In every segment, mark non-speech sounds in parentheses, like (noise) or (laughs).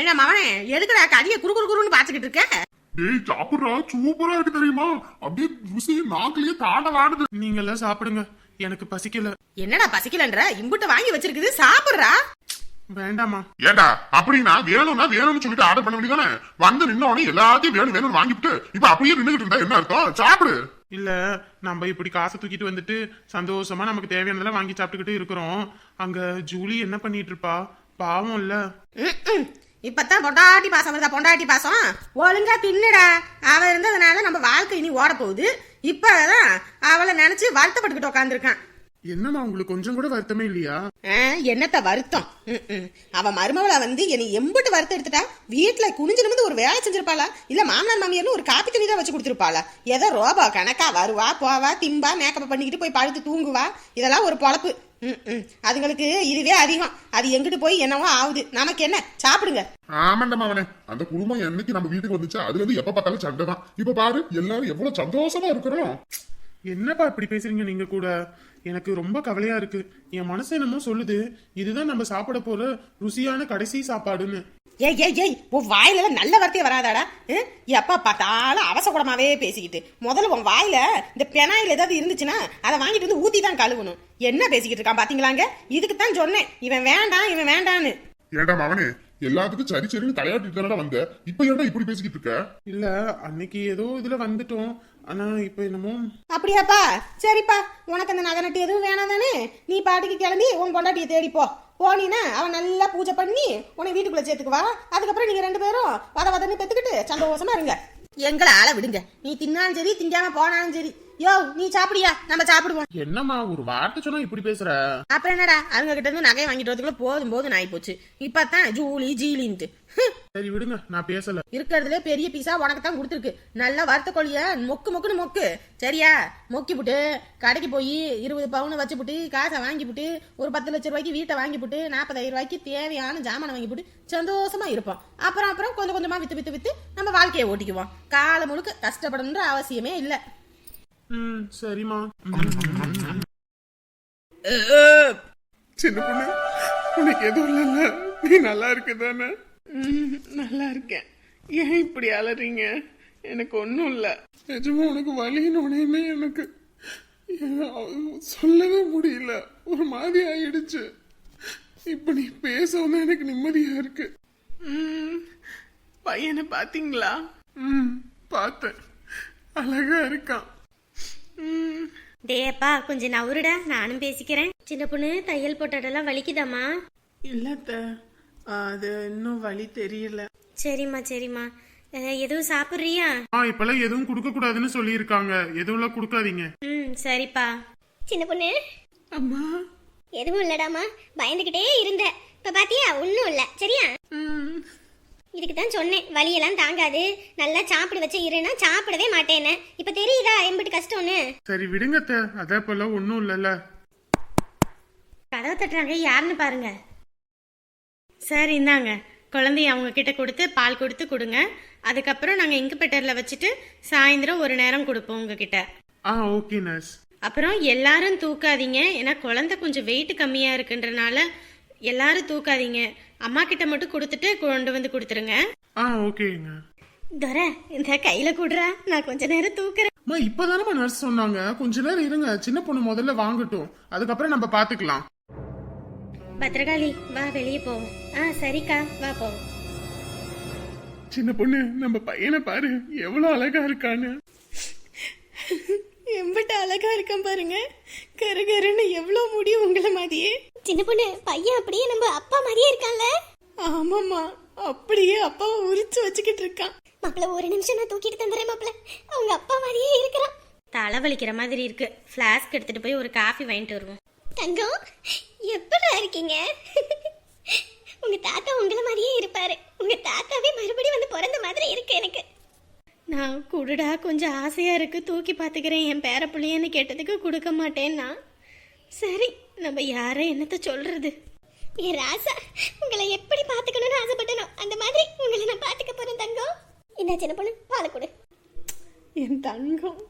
என்ன மவனே எதுக்குடா கடிய குறு குறு குறுன்னு பாத்துக்கிட்டு இருக்க? டேய் சாப்பிடுறா சூப்பரா இருக்கு தெரியுமா? அப்படியே ருசி நாக்குலயே தாண்டலாடுது நீங்க எல்லாம் சாப்பிடுங்க. எனக்கு பசிக்கல. என்னடா பசிக்கலன்ற? இம்புட்ட வாங்கி வச்சிருக்குது சாப்பிடுறா? வேண்டாமா ஏண்டா அப்படின்னா வேணும்னா வேணும்னு சொல்லிட்டு ஆர்டர் பண்ண வேண்டியதானே வந்து நின்ன உடனே எல்லாத்தையும் வேணும் வேணும்னு வாங்கிவிட்டு இப்ப அப்படியே நின்னுகிட்டு இருந்தா என்ன அர்த்தம்? சாப்பிடு. இல்ல நம்ம இப்படி காசை தூக்கிட்டு வந்துட்டு சந்தோஷமா நமக்கு தேவையானதெல்லாம் வாங்கி சாப்பிட்டுக்கிட்டு இருக்கிறோம். அங்க ஜூலி என்ன பண்ணிட்டு இருப்பா? பாவம் இல்ல. இப்பதான் பொண்டாட்டி பாசம் வருதா? பொண்டாட்டி பாசம்? ஒழுங்கா தின்னுடா. அவ இருந்ததுனால நம்ம வாழ்க்கை இனி ஓட போகுது. இப்பதான் அவளை நினைச்சு வருத்தப்பட்டுக்கிட்டு உட்காந்துருக்கான் என்னம்மா உங்களுக்கு கொஞ்சம் கூட வருத்தமே இல்லையா? என்னத்த வருத்தம். அவ மருமவளை வந்து என்னை எம்பிட்டு வருத்தம் எடுத்துட்டா வீட்டுல குனிஞ்சு நிமிந்து ஒரு வேலை செஞ்சிருப்பாளா? இல்ல மாமனார் மாமியார்னு ஒரு காப்பி தண்ணி தான் வச்சு கொடுத்துருப்பாளா? ஏதோ ரோபா கணக்கா வருவா போவா திம்பா மேக்கப் பண்ணிக்கிட்டு போய் படுத்து தூங்குவா. இதெல்லாம் ஒரு பொழப்பு. ம்ம். அதுங்களுக்கு இதுவே அதிகம். அது எங்கிட்டு போய் என்னவோ ஆகுது நமக்கு என்ன? சாப்பிடுங்க. ஆமாண்டா அவனே அந்த குடும்பம் என்னைக்கு நம்ம வீட்டுக்கு வந்துச்சு? அதுல இருந்து எப்ப பார்த்தாலும் சண்டை தான். இப்ப பாரு எல்லாரும் எவ்வளவு சந்தோஷமா இருக்கிறோம். என்னப்பா இப்படி பேசுறீங்க நீங்க கூட? எனக்கு ரொம்ப கவலையா இருக்கு. என் மனசு என்னமோ சொல்லுது. இதுதான் நம்ம சாப்பிட போற ருசியான கடைசி சாப்பாடுன்னு. ஏய் ஏய் ஏய் உன் வாயில நல்ல வார்த்தையே வராதாடா? ஹம்? பார்த்தாலும் அவசகுடமாவே பேசிக்கிட்டு. முதல்ல உன் வாயில இந்த பெனாயில் ஏதாவது இருந்துச்சுன்னா அதை வாங்கிட்டு வந்து ஊத்தி தான் கழுவணும். என்ன பேசிக்கிட்டு இருக்கான் பாத்தீங்களாங்க? இதுக்கு தான் சொன்னேன். இவன் வேண்டாம் இவன் வேண்டான்னு. ஏண்டா அவனே எல்லாத்துக்கும் சரி சரின்னு தலையாட்டிட்டு தானடா வந்த. இப்ப ஏன்டா இப்படி பேசிக்கிட்டு இருக்க? இல்ல அன்னைக்கு ஏதோ இதுல வந்துட்டோம். ஆனா இப்ப என்னமோ? அப்படியாப்பா. சரிப்பா. உனக்கு அந்த நகை நட்டு எதுவும் வேணாம் தானே? நீ பாட்டுக்கு கிளம்பி உன் பொண்டாட்டியை தேடி போ. போனீன்னா அவன் நல்லா பூஜை பண்ணி உன்னை வீட்டுக்குள்ள சேர்த்துக்குவா அதுக்கப்புறம் நீங்க ரெண்டு பேரும் வத வதன்னு பெத்துக்கிட்டு சந்தோஷமா இருங்க. எங்களை ஆள விடுங்க. நீ தின்னாலும் சரி திங்காம போனாலும் சரி. யோ நீ சாப்பிடியா? நம்ம சாப்பிடுவோம். என்னம்மா ஒரு வார்த்தை சொன்னா இப்படி பேசுற? அப்புறம் என்னடா? அவங்க கிட்ட இருந்து நகையை வாங்கிட்டு வரதுக்குள்ள போதும் போதும் ஆகி போச்சு இப்பதான் ஜூலி ஜீலின்ட்டு. சரி விடுங்க. நான் பேசல. இருக்கிறதுல பெரிய பீஸா உனக்கு தான் கொடுத்துருக்கு. நல்லா வறுத்த கோழிய மொக்கு மொக்குன்னு மொக்கு. சரியா? மொக்கி புட்டு கடைக்கு போய் இருபது பவுன் வச்சு புட்டு காசை வாங்கி புட்டு ஒரு பத்து லட்ச ரூபாய்க்கு வீட்டை வாங்கி புட்டு நாற்பதாயிரம் ரூபாய்க்கு தேவையான ஜாமானை வாங்கி புட்டு சந்தோஷமா இருப்போம். அப்புறம் அப்புறம் கொஞ்சம் கொஞ்சமா வித்து வித்து வித்து நம்ம வாழ்க்கையை ஓட்டிக்குவோம். காலம் முழுக்க கஷ்டப்படணுன்ற அவசியமே இல்லை. ம் சரிம்மா. சின்ன பொண்ணு உனக்கு எதுவும் இல்லைல்ல. நீ நல்லா இருக்க தானே நல்லா இருக்கேன். ஏன் இப்படி அலறீங்க? எனக்கு ஒன்றும் இல்லை. நிஜமா உனக்கு வலின்னு உடனே எனக்கு சொல்லவே முடியல. ஒரு மாதிரி ஆயிடுச்சு. இப்போ நீ பேசவும் எனக்கு நிம்மதியா இருக்கு. ம், பையனை பார்த்தீங்களா ம் பார்த்தேன். அழகா இருக்கான். ம். டேப்பா கொஞ்சம் நவுருடா. நானும் பேசிக்கிறேன். சின்ன பொண்ணு தையல் போட்டதெல்லாம் வலிக்குதாம்மா? இல்லத்த அது இன்னும் வழி தெரியல. சரிம்மா சரிம்மா. அஹ், எதுவும் சாப்பிட்றியா? ஆ இப்பெல்லாம் எதுவும் கொடுக்க கூடாதுன்னு சொல்லியிருக்காங்க. எதுவும் கொடுக்காதீங்க. ம் சரிப்பா. சின்ன பொண்ணு. அம்மா. எதுவும் இல்லடாமா பயந்துகிட்டே இருந்த. இப்ப பாத்தியா? ஒன்னும் இல்ல. சரியா? ம். இதுக்கு தான் சொன்னேன். வலியெல்லாம் தாங்காது. நல்லா சாப்பிட வச்ச இருன்னா சாப்பிடவே மாட்டேன்னு. இப்ப தெரியுதா? எம்பிட்டு கஷ்டம்னு. சரி விடுங்க அத்தை. அதே போல ஒன்றும் இல்லைல்ல. கதவை தட்டுறாங்க. யாருன்னு பாருங்க. சார் இந்தாங்க. குழந்தைய அவங்க கிட்ட கொடுத்து பால் கொடுத்து கொடுங்க. அதுக்கப்புறம் நாங்கள் இன்குபேட்டரில் வச்சுட்டு சாயந்தரம் ஒரு நேரம் கொடுப்போம் உங்ககிட்ட. ஆ ஓகே நர்ஸ் அப்புறம் எல்லாரும் தூக்காதீங்க. ஏன்னா குழந்தை கொஞ்சம் வெயிட் கம்மியாக இருக்குன்றனால எல்லாரும் தூக்காதீங்க. அம்மா கிட்ட மட்டும் கொடுத்துட்டு கொண்டு வந்து கொடுத்துருங்க. ஆ ஓகேங்க. துரை இந்த கையில கொடுறா. நான் கொஞ்ச நேரம் தூக்குறேன். அம்மா இப்பதானம்மா நர்ஸ் சொன்னாங்க. கொஞ்ச நேரம் இருங்க. சின்ன பொண்ணு முதல்ல வாங்கட்டும். அதுக்கப்புறம் நம்ம பாத்துக்கலாம். பத்திரகாளி வா வெளியே போவோம். ஆ சரிக்கா வா போவோம். சின்ன பொண்ணு நம்ம பையனை பாரு. எவ்வளவு அழகா இருக்கான்னு. எம்பிட்ட அழகா இருக்கான் பாருங்க. கரு கருன்னு எவ்வளோ முடியும் உங்களை மாதிரியே. சின்ன பொண்ணு பையன் அப்படியே நம்ம அப்பா மாதிரியே இருக்கான்ல. ஆமாம்மா அப்படியே அப்பாவை உரிச்சு வச்சுக்கிட்டு இருக்கான். மாப்பிள ஒரு நிமிஷம் நான் தூக்கிட்டு தந்துறேன் மாப்பிள அவங்க அப்பா மாதிரியே இருக்கிறான். தலை வலிக்கிற மாதிரி இருக்கு. ஃப்ளாஸ்க் எடுத்துட்டு போய் ஒரு காஃபி வாங்கிட்டு வருவோம். தங்கம் எப்படி இருக்கீங்க? உங்க தாத்தா உங்களை மாதிரியே இருப்பாரு. உங்க தாத்தாவே மறுபடியும் வந்து பிறந்த மாதிரி இருக்கு எனக்கு. நான் குடுடா கொஞ்சம் ஆசையா இருக்கு. தூக்கி பாத்துக்கிறேன் என் பேர புள்ளையன்னு கேட்டதுக்கு கொடுக்க மாட்டேன்னா? சரி நம்ம யாரை என்னத்த சொல்றது? ஏ ராசா உங்களை எப்படி பாத்துக்கணும்னு ஆசைப்பட்டனோ அந்த மாதிரி உங்களை நான் பாத்துக்க போறேன் தங்கம். இந்த சின்ன பொண்ணு பாலை கொடு. என் தங்கம்.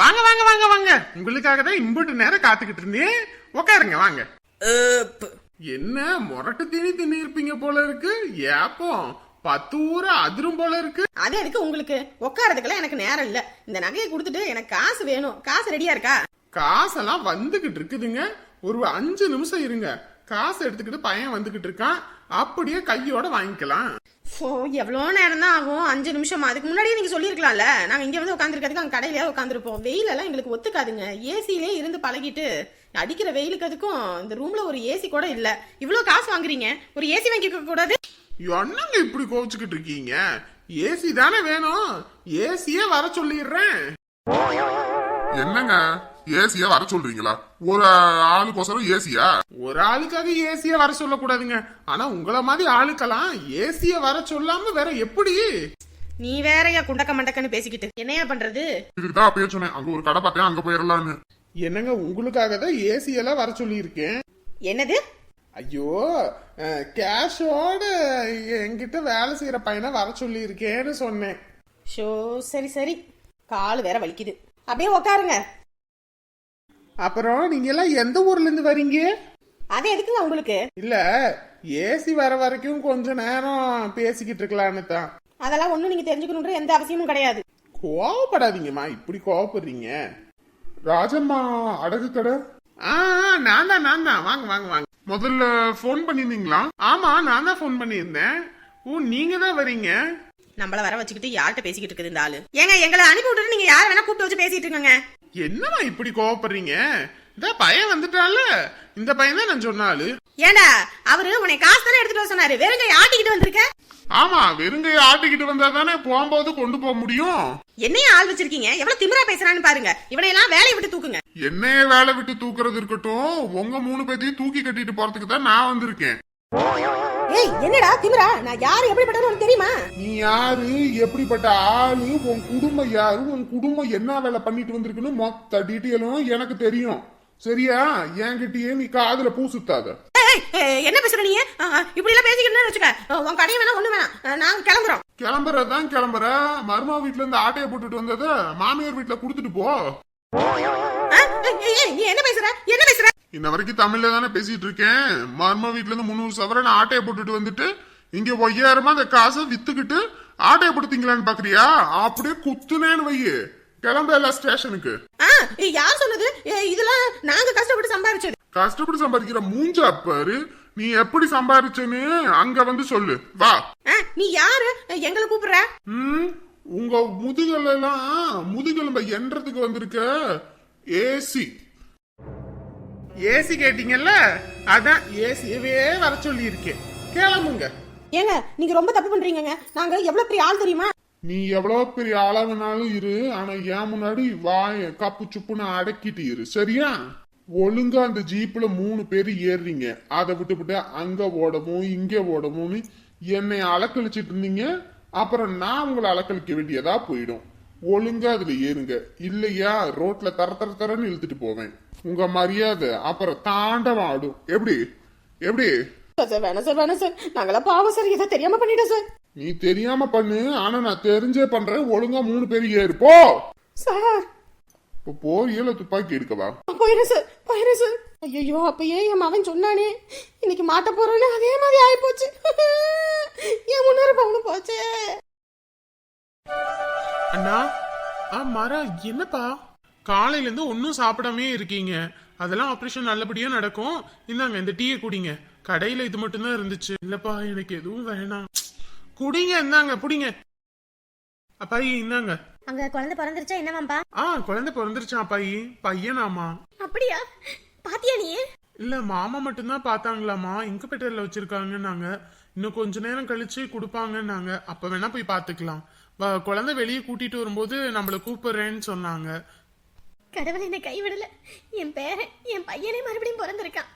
வாங்க வாங்க வாங்க வாங்க. உங்களுக்காக தான் இம்புட்டு நேரம் காத்துக்கிட்டு இருந்தேன். உட்காருங்க வாங்க. என்ன முரட்டு தீனி தின்னி இருப்பீங்க போல இருக்கு? ஏப்பம். பத்து ஊரை அதிரும் போல இருக்கு. அது எதுக்கு உங்களுக்கு? உட்காரதுக்கெல்லாம் எனக்கு நேரம் இல்ல. இந்த நகையை கொடுத்துட்டு எனக்கு காசு வேணும். காசு ரெடியா இருக்கா? காசெல்லாம் வந்துகிட்டு இருக்குதுங்க. ஒரு அஞ்சு நிமிஷம் இருங்க. காசு எடுத்துக்கிட்டு பையன் வந்துகிட்டு இருக்கான். அப்படியே கையோட வாங்கிக்கலாம். ஓ எவ்வளோ நேரம் தான் ஆகும்? அஞ்சு நிமிஷம்? அதுக்கு முன்னாடியே நீங்க சொல்லியிருக்கலாம்ல. நாங்க இங்க வந்து உட்காந்துருக்கிறதுக்கு அங்க கடையிலே உட்காந்துருப்போம் வெயிலெல்லாம் எங்களுக்கு ஒத்துக்காதுங்க. ஏசிலே இருந்து பழகிட்டு அடிக்கிற வெயிலுக்கு அதுக்கும் இந்த ரூம்ல ஒரு ஏசி கூட இல்ல. இவ்வளவு காசு வாங்குறீங்க. ஒரு ஏசி வாங்கிக்க கூடாது. என்னங்க இப்படி கோவிச்சுக்கிட்டு இருக்கீங்க? ஏசி தானே வேணும். ஏசியே வர சொல்லிடுறேன். என்னங்க? ஏசியா வர சொல்றீங்களா? ஒரு ஆளுக்கோசரம் ஏசியா? ஒரு ஆளுக்காக ஏசிய வர சொல்லக்கூடாதுங்க. ஆனா உங்கள மாதிரி ஆளுக்கெல்லாம் ஏசிய வர சொல்லாம வேற எப்படி? நீ வேறயா குண்டக்க மண்டக்கன்னு பேசிக்கிட்டு என்னையா பண்றது? இதுக்கு தான் அப்பயே சொன்னேன். அங்க ஒரு கடை பார்த்தேன் அங்க போயிடலான்னு என்னங்க உங்களுக்காக தான் ஏசி எல்லாம் வர சொல்லியிருக்கேன். என்னது? ஐயோ கேஷோட என்கிட்ட வேலை செய்யற பையனை வர சொல்லியிருக்கேன்னு சொன்னேன். ஷோ சரி சரி. கால் வேற வலிக்குது. அப்படியே உட்காருங்க அப்புறம் நீங்க எல்லாம் எந்த ஊர்ல இருந்து வரீங்க? அது எதுக்குங்க உங்களுக்கு? இல்ல ஏசி வர வரைக்கும் கொஞ்ச நேரம் பேசிக்கிட்டு இருக்கலான்னு தான். அதெல்லாம் ஒண்ணும் நீங்க தெரிஞ்சுக்கணுன்ற எந்த அவசியமும் கிடையாது. கோவப்படாதீங்கம்மா இப்படி கோவப்படுறீங்க. ராஜம்மா அடகு கடை. ஆ ஆ, நான் தான் நான் தான். வாங்க வாங்க வாங்க. முதல்ல ஃபோன் பண்ணியிருந்தீங்களா ஆமா நான் தான் ஃபோன் பண்ணியிருந்தேன். ஓ நீங்க தான் வரீங்க. நம்மள வர வச்சுக்கிட்டு யார்கிட்ட பேசிக்கிட்டு இருக்குது இந்த ஆளு? ஏங்க எங்களை அனுப்பி விட்டுட்டு நீங்க யார வேணா கூப்பிட்டு வச்சு பேசிட்டு இருக்கங்க. என்னம்மா இப்படி கோவப்படுறீங்க? இந்த பையன் வந்துட்டால? இந்த பையன் தான் நான் சொன்னாலு ஏண்டா அவரு உன்னை காசு தானே எடுத்துட்டு வர சொன்னாரு? வெறுங்க ஆட்டிக்கிட்டு வந்திருக்க? ஆமா வெறுங்கைய ஆட்டிக்கிட்டு வந்தா தானே போகும்போது கொண்டு போக முடியும். என்னையும் ஆள் வச்சிருக்கீங்க? எவ்வளவு திமிரா பேசுறான்னு பாருங்க. இவனை எல்லாம் வேலையை விட்டு தூக்குங்க. என்னைய வேலை விட்டு தூக்குறது இருக்கட்டும் உங்க மூணு பேத்தையும் தூக்கி கட்டிட்டு போறதுக்கு தான் நான் வந்திருக்கேன். ஏய் என்னடா திமிரா? நான் யாரு எப்படிப்பட்டவன்னு உனக்கு தெரியுமா? நீ யாரு எப்படிப்பட்ட ஆளு உன் குடும்பம் யாரு உன் குடும்பம் என்ன வேலை பண்ணிட்டு வந்திருக்குன்னு மொத்த டீட்டெயிலும் எனக்கு தெரியும். சரியா? என்கிட்டயே நீ காதுல பூ சுத்தாத. ஏய், ஏய், என்ன பேசுற நீ? இப்படி எல்லாம் பேசிக்கிட்டு வச்சுக்க. உன் கடையை வேணா ஒண்ணு வேணாம். நாங்க கிளம்புறோம். கிளம்புறதுதான் கிளம்புற. மருமா வீட்டுல இருந்து ஆட்டைய போட்டுட்டு வந்தத மாமியார் வீட்டுல குடுத்துட்டு போ. நீ என்ன பேசுற? என்ன பேசுற? இன்ன வரைக்கும் தமிழ்ல தானே பேசிட்டு இருக்கேன். மரும வீட்டுல இருந்து முந்நூறு சவரன் ஆட்டைய போட்டுட்டு வந்துட்டு இங்க ஒய்யாயிரமா அந்த காசை வித்துக்கிட்டு ஆட்டைய போடுத்தீங்களான்னு பாக்குறியா? அப்படியே குத்துனேன்னு வையு. கிளம்ப எல்லா ஸ்டேஷனுக்கு. யார் சொன்னது? இதெல்லாம் நாங்க கஷ்டப்பட்டு சம்பாரிச்சது. கஷ்டப்பட்டு சம்பாதிக்கிற மூஞ்சா பாரு. நீ எப்படி சம்பாரிச்சேன்னு அங்க வந்து சொல்லு. வா. நீ யாரு? எங்களை கூப்பிடுற? ம் உங்க முதுகெல்லாம் முதுகெலும்ப எண்றதுக்கு வந்திருக்க. ஏசி ஏசி கேட்டீங்கல்ல? அதான் ஏசியவே வர சொல்லியிருக்கேன். கிளம்புங்க. ஏங்க நீங்க ரொம்ப தப்பு பண்றீங்கங்க. நாங்க எவ்வளவு பெரிய ஆள் தெரியுமா? நீ எவ்வளவு பெரிய ஆளா வேணாலும் இரு. ஆனா என் முன்னாடி வாய கப்பு சுப்புன்னு அடக்கிட்டு இரு. சரியா? ஒழுங்கா அந்த ஜீப்ல மூணு பேர் ஏறுறீங்க. அதை விட்டுவிட்டு அங்க ஓடவும் இங்க ஓடவும்னு என்னை அலக்கழிச்சிட்டு இருந்தீங்க. அப்புறம் நான் உங்களை அலக்கழிக்க வேண்டியதா போயிடும். ஒழுங்கா அதுல ஏறுங்க. இல்லையா? ரோட்ல தர தர தரன்னு இழுத்துட்டு போவேன். உங்க மரியாதை அப்புறம் தாண்டவம் ஆடும். எப்படி? எப்படி? சார் வேணாம் சார் வேணாம் சார். நாங்களாம் பாவம் சார். இதை தெரியாம பண்ணிட்டோம் சார். நீ தெரியாம பண்ணு. ஆனா நான் தெரிஞ்சே பண்றேன். ஒழுங்கா மூணு பேர் ஏறு. போ! சார். இப்போ போறியல துப்பாக்கி எடுக்கவா போயிடும் சார். போயிடும் சார். ஐயோ அப்பயே என் மகன் சொன்னானே. இன்னைக்கு மாட்ட போறோன்னு அதே மாதிரி ஆயிப்போச்சு. (laughs) என் முன்னூறு பவுன் போச்சு. அண்ணா ஆ மாறா என்னப்பா? காலையில இருந்து ஒன்றும் சாப்பிடாமே இருக்கீங்க. அதெல்லாம் ஆப்ரேஷன் நல்லபடியா நடக்கும். இந்தாங்க இந்த டீயை குடிங்க. கடையில இது மட்டும்தான் இருந்துச்சு. இல்லப்பா எனக்கு எதுவும் வேணாம். குடிங்க இந்தாங்க புடிங்க. அப்பாயி இந்தாங்க. அங்க குழந்தை பிறந்துருச்சா என்னவாம்பா ஆ குழந்தை பிறந்துருச்சான் அப்பாயி பையனாமா. அப்படியா? பாத்தியா நீ? இல்ல மாமா மட்டும்தான் பார்த்தாங்களாமா. இன்குபேட்டர்ல வச்சிருக்காங்கன்னாங்க. இன்னும் கொஞ்ச நேரம் கழிச்சு கொடுப்பாங்கன்னாங்க. அப்ப வேணா போய் பாத்துக்கலாம் குழந்தை வெளியே கூட்டிட்டு வரும்போது நம்மள கூப்பிடுறேன்னு சொன்னாங்க. கடவுள் என்னை கைவிடல. என் பேரன் என் பையனே மறுபடியும் பிறந்திருக்கான்.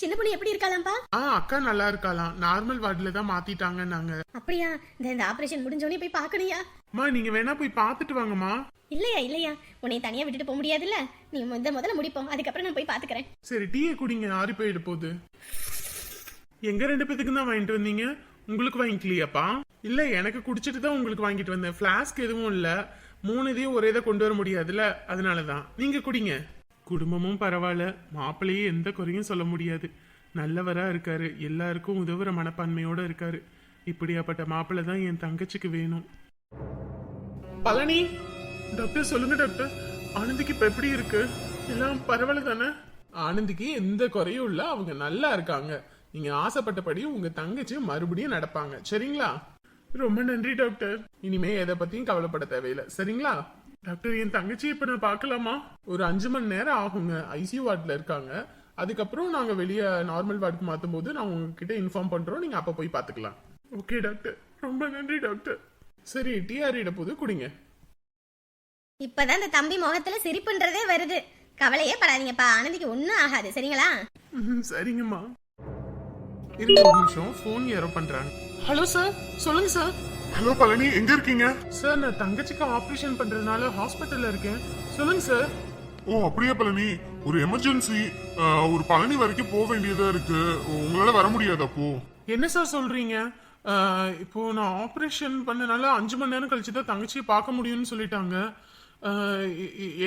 சின்ன பொண்ணு எப்படி இருக்காளாம்பா? ஆ அக்கா நல்லா இருக்காளாம். நார்மல் வார்டுல தான் மாத்திட்டாங்கன்னாங்க. அப்படியா? இந்த இந்த ஆபரேஷன் முடிஞ்சோடனே போய் பார்க்கணுயா அம்மா நீங்க வேணா போய் பார்த்துட்டு வாங்கம்மா. இல்லையா இல்லையா? உன்னை தனியா விட்டுட்டு போக முடியாதுல்ல? நீ முத முதல்ல முடிப்போம். அதுக்கப்புறம் நான் போய் பாத்துக்கறேன் சரி டீயை குடிங்க. ஆறி போயிட போகுது. எங்க ரெண்டு பேத்துக்கு தான் வாங்கிட்டு வந்தீங்க? உங்களுக்கு வாங்கிக்கலையாப்பா? இல்லை எனக்கு குடிச்சிட்டு தான் உங்களுக்கு வாங்கிட்டு வந்தேன். ஃப்ளாஸ்க் எதுவும் இல்லை. மூணு இதையும் ஒரே இதை கொண்டு வர முடியாதுல்ல? அதனால தான் நீங்கள் குடிங்க. குடும்பமும் பரவாயில்ல. மாப்பிள்ளையே எந்த குறையும் சொல்ல முடியாது. நல்லவராக இருக்காரு. எல்லாருக்கும் உதவுற மனப்பான்மையோடு இருக்காரு. இப்படியாப்பட்ட மாப்பிள்ளை தான் என் தங்கச்சிக்கு வேணும். பழனி டாக்டர் சொல்லுங்க டாக்டர் ஆனந்திக்கு இப்போ எப்படி இருக்கு? எல்லாம் பரவாயில்ல தானே? ஆனந்திக்கு எந்த குறையும் இல்லை. அவங்க நல்லா இருக்காங்க. நீங்க ஆசைப்பட்டபடி உங்க தங்கச்சி மறுபடியும் நடப்பாங்க. சரிங்களா? ரொம்ப நன்றி டாக்டர். இனிமே எதை பத்தியும் கவலைப்பட தேவையில்லை. சரிங்களா? டாக்டர் என் தங்கச்சி இப்ப நான் பார்க்கலாமா? ஒரு அஞ்சு மணி நேரம் ஆகுங்க. ஐசியூ வார்டில் இருக்காங்க. அதுக்கப்புறம் நாங்க வெளியே நார்மல் வார்டுக்கு மாத்தும் போது நான் உங்ககிட்ட இன்ஃபார்ம் பண்றோம். நீங்க அப்ப போய் பாத்துக்கலாம். Okay doctor. ரொம்ப நன்றி டாக்டர். சரி டிஆர்இட போது குடிங்க. இப்பதான் இந்த தம்பி முகத்துல சிரிப்புன்றதே வருது. கவலையே படாதீங்கப்பா. ஆனந்திக்கு ஒன்றும் ஆகாது. சரிங்களா? சரிங்கம்மா. இருங்க ஒரு நிமிஷம். ஃபோன் யாரோ பண்றாங்க. ஹலோ சார் சொல்லுங்க சார் ஹலோ பழனி எங்க இருக்கீங்க? சார் நான் தங்கச்சிக்கு ஆபரேஷன் பண்றதுனால ஹாஸ்பிட்டல்ல இருக்கேன். சொல்லுங்க சார் ஓ அப்படியா பழனி ஒரு எமர்ஜென்சி ஒரு பழனி வரைக்கும் போக வேண்டியதா இருக்கு. உங்களால வர முடியாது அப்போ. என்ன சார் சொல்றீங்க? இப்போ நான் ஆபரேஷன் பண்ணனால அஞ்சு மணி நேரம் கழிச்சு தான் தங்கச்சியை பார்க்க முடியும்னு சொல்லிட்டாங்க.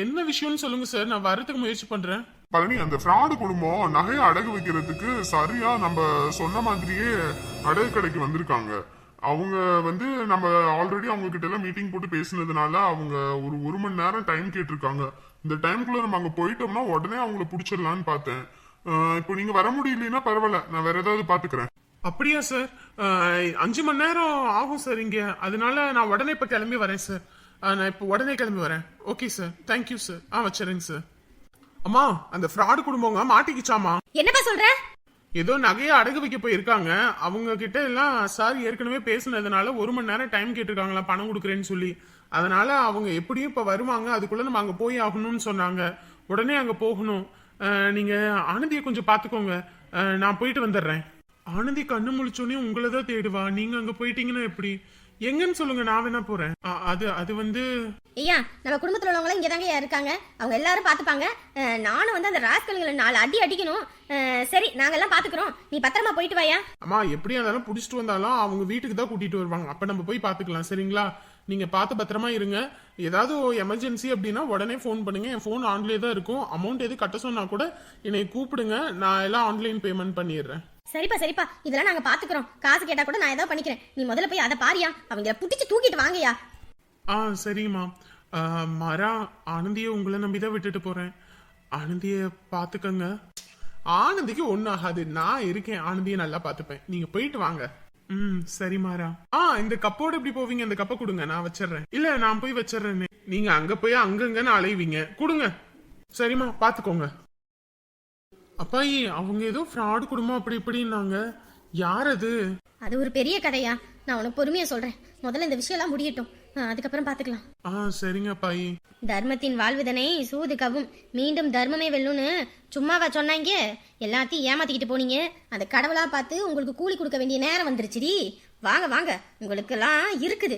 என்ன விஷயம்னு சொல்லுங்க சார் நான் வரதுக்கு முயற்சி பண்றேன். பழனி அந்த ஃப்ராடு குடும்பம் நகையை அடகு வைக்கிறதுக்கு சரியா நம்ம சொன்ன மாதிரியே அடகு கடைக்கு வந்திருக்காங்க. அவங்க வந்து நம்ம ஆல்ரெடி அவங்க கிட்ட எல்லாம் மீட்டிங் போட்டு பேசினதுனால அவங்க ஒரு ஒரு மணி நேரம் டைம் கேட்டிருக்காங்க. இந்த டைம்குள்ள நம்ம அங்க போயிட்டோம்னா உடனே அவங்கள பிடிச்சிடலான்னு பார்த்தேன். இப்போ நீங்க வர முடியலன்னா பரவாயில்ல நான் வேற ஏதாவது பாத்துக்கிறேன். அப்படியா சார் அஞ்சு மணி நேரம் ஆகும் சார் இங்க. அதனால நான் உடனே இப்ப கிளம்பி வரேன் சார் நான் இப்போ உடனே கிளம்பி வரேன். Okay sir thank you sir ஆ வச்சுறேங்க சார் அம்மா அந்த ஃப்ராடு குடும்பங்க மாட்டிக்கிச்சாமா என்னப்பா சொல்ற? ஏதோ நகையை அடகு வைக்க போயிருக்காங்க. அவங்க கிட்ட எல்லாம் சார் ஏற்கனவே பேசுனதுனால ஒரு மணி நேரம் டைம் கேட்டிருக்காங்களா பணம் கொடுக்குறேன்னு சொல்லி. அதனால அவங்க எப்படியும் இப்ப வருவாங்க அதுக்குள்ள நம்ம அங்க போய் ஆகணும்னு சொன்னாங்க. உடனே அங்க போகணும். நீங்க ஆனந்தியை கொஞ்சம் பாத்துக்கோங்க. அஹ், நான் போயிட்டு வந்துடுறேன். ஆனந்தி கண்ணு முழிச்சோடனே உங்களை தான் தேடுவா. நீங்க அங்க போயிட்டீங்கன்னா எப்படி? எங்கன்னு சொல்லுங்க நான் வேணா போறேன். அ- அது அது வந்து ஐயா நம்ம குடும்பத்தில் உள்ளவங்களும் இங்கே தாங்க இருக்காங்க. அவங்க எல்லாரும் பார்த்துப்பாங்க அஹ், நானும் வந்து அந்த ராஸ்கல்களை நாலு அடி அடிக்கணும். அஹ், சரி நாங்கெல்லாம் பார்த்துக்குறோம் நீ பத்திரமா போயிட்டு வாயா. அம்மா எப்படியா இருந்தாலும் புடிச்சிட்டு வந்தாலும் அவங்க வீட்டுக்கு தான் கூட்டிட்டு வருவாங்க. அப்ப நம்ம போய் பாத்துக்கலாம் சரிங்களா? நீங்க பார்த்து பத்திரமா இருங்க. ஏதாவது எமர்ஜென்சி அப்படின்னா உடனே ஃபோன் பண்ணுங்க. என் ஃபோன் ஆன்லேயே தான் இருக்கும். அமௌண்ட் எது கட்ட சொன்னா கூட என்னை கூப்பிடுங்க. நான் எல்லாம் ஆன்லைன் பேமெண்ட் பண்ணிடுறேன். சரிப்பா சரிப்பா. இதெல்லாம் நாங்கள் பார்த்துக்குறோம் காசு கேட்டால் கூட நான் ஏதாவது பண்ணிக்கிறேன். நீ முதல்ல போய் அதை பாரியா. அவங்க புடிச்சு தூக்கிட்டு வாங்கயா ஆ சரிம்மா. மரா ஆனந்தியை உங்களை நம்பிதான் விட்டுட்டு போறேன். ஆனந்தியை பாத்துக்கங்க. ஆனந்திக்கு ஒன்றும் ஆகாது. நான் இருக்கேன். ஆனந்தியை நல்லா பார்த்துப்பேன் நீங்க போயிட்டு வாங்க. ம் சரி மாறா ஆ இந்த கப்போட எப்படி போவீங்க? இந்த கப்பை கொடுங்க. நான் வச்சிடுறேன். இல்ல நான் போய் வச்சிடுறேன்னு. நீங்க அங்க போய் அங்கங்கன்னு அலைவீங்க. கொடுங்க. சரிம்மா பார்த்துக்கோங்க அப்பாயி அவங்க ஏதோ ஃப்ராடு குடும்பம் அப்படி இப்படின்னாங்க. யார் அது? அது ஒரு பெரிய கதையா? நான் உனக்கு பொறுமையாக சொல்கிறேன் முதல்ல இந்த விஷயம்லாம் முடியட்டும். அதுக்கப்புறம் பார்த்துக்கலாம் ஆ சரிங்க அப்பாயி தர்மத்தின் வாழ்வுதனை சூது கவும் மீண்டும் தர்மமே வெல்லும்னு சும்மாவா சொன்னாங்க? எல்லாத்தையும் ஏமாத்திக்கிட்டு போனீங்க. அந்த கடவுளா பார்த்து உங்களுக்கு கூலி கொடுக்க வேண்டிய நேரம் வந்துருச்சுடி. வாங்க வாங்க. உங்களுக்கெல்லாம் இருக்குது.